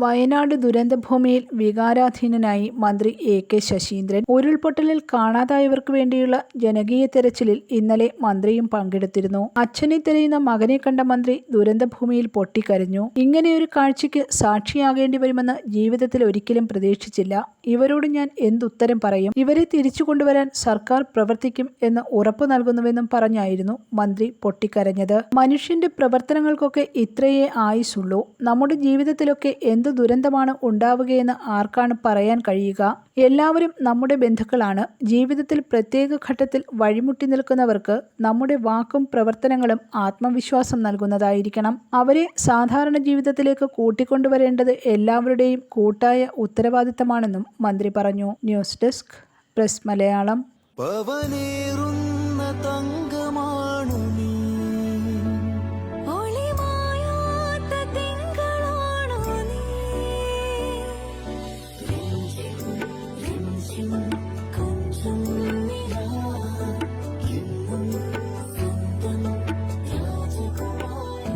വയനാട് ദുരന്തഭൂമിയിൽ വികാരാധീനനായി മന്ത്രി A K Saseendran. ഉരുൾപൊട്ടലിൽ കാണാതായവർക്ക് വേണ്ടിയുള്ള ജനകീയ തെരച്ചിലിൽ ഇന്നലെ മന്ത്രിയും പങ്കെടുത്തിരുന്നു. അച്ഛനെ തെരയുന്ന മകനെ കണ്ട മന്ത്രി ദുരന്തഭൂമിയിൽ പൊട്ടിക്കരഞ്ഞു. ഇങ്ങനെയൊരു കാഴ്ചയ്ക്ക് സാക്ഷിയാകേണ്ടി വരുമെന്ന് ജീവിതത്തിൽ ഒരിക്കലും പ്രതീക്ഷിച്ചില്ല. ഇവരോട് ഞാൻ എന്തുത്തരം പറയും? ഇവരെ തിരിച്ചു കൊണ്ടുവരാൻ സർക്കാർ പ്രവർത്തിക്കും എന്ന് ഉറപ്പു നൽകുന്നുവെന്നും പറഞ്ഞായിരുന്നു മന്ത്രി പൊട്ടിക്കരഞ്ഞത്. മനുഷ്യന്റെ പ്രവർത്തനങ്ങൾക്കൊക്കെ ഇത്രയേ ആയുസുള്ളൂ നമ്മുടെ ജീവിതത്തിലൊക്കെ എന്തു ദുരന്തമാണ് ഉണ്ടാവുകയെന്ന് ആർക്കാണ് പറയാൻ കഴിയുക? എല്ലാവരും നമ്മുടെ ബന്ധുക്കളാണ്. ജീവിതത്തിൽ പ്രത്യേക ഘട്ടത്തിൽ വഴിമുട്ടി നിൽക്കുന്നവർക്ക് നമ്മുടെ വാക്കും പ്രവർത്തനങ്ങളും ആത്മവിശ്വാസം നൽകുന്നതായിരിക്കണം. അവരെ സാധാരണ ജീവിതത്തിലേക്ക് കൂട്ടിക്കൊണ്ടുവരേണ്ടത് എല്ലാവരുടെയും കൂട്ടായ ഉത്തരവാദിത്തമാണെന്നും മന്ത്രി പറഞ്ഞു. News desk press Malayalam.